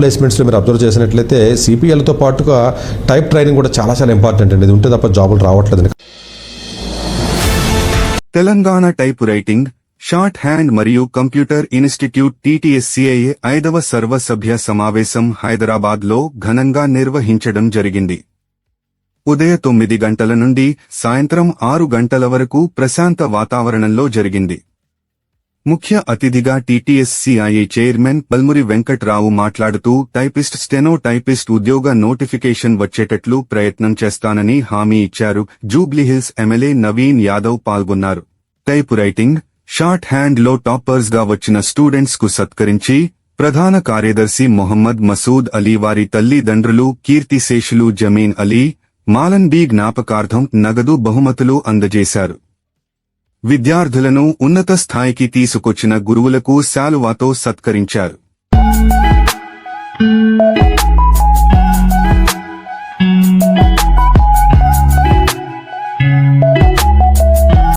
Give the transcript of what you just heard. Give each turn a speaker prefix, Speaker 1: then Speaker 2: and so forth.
Speaker 1: ప్లేస్మెంట్స్లో మీరు అబ్జర్వ్ చేసినట్లయితే సిపిఎల్తో పాటుగా టైప్ ట్రైనింగ్ కూడా చాలా చాలా ఇంపార్టెంట్ అండి. ఇది ఉంటే తప్ప జాబులు రావట్లేదు.
Speaker 2: Telangana type writing short hand మరియు కంప్యూటర్ ఇన్స్టిట్యూట్ టీటీఎస్సీఐఏ ఐదవ సర్వసభ్య సమావేశం హైదరాబాద్లో ఘనంగా నిర్వహించడం జరిగింది. ఉదయ తొమ్మిది గంటల నుండి సాయంత్రం ఆరు గంటల వరకు ప్రశాంత వాతావరణంలో జరిగింది. ముఖ్య అతిథిగా టీటీఎస్సీఐఏ చైర్మన్ పల్మురి వెంకట్రావు మాట్లాడుతూ టైపిస్ట్ స్టెనో టైపిస్ట్ ఉద్యోగ నోటిఫికేషన్ వచ్చేటట్లు ప్రయత్నం చేస్తానని హామీ ఇచ్చారు జూబ్లీహిల్స్ ఎమ్మెల్యే నవీన్ యాదవ్ పాల్గొన్నారు. టైపు రైటింగ్ షార్ట్ హ్యాండ్లో టాపర్స్గా వచ్చిన స్టూడెంట్స్కు సత్కరించి ప్రధాన కార్యదర్శి మొహమ్మద్ మసూద్ అలీ వారి తల్లిదండ్రులు కీర్తిశేషులు జమీన్ అలీ మాలన్ బీ జ్ఞాపకార్థం నగదు బహుమతులు అందజేశారు. విద్యార్థులను ఉన్నత స్థాయికి తీసుకొచ్చిన గురువులకు శాలువాతో సత్కరించారు.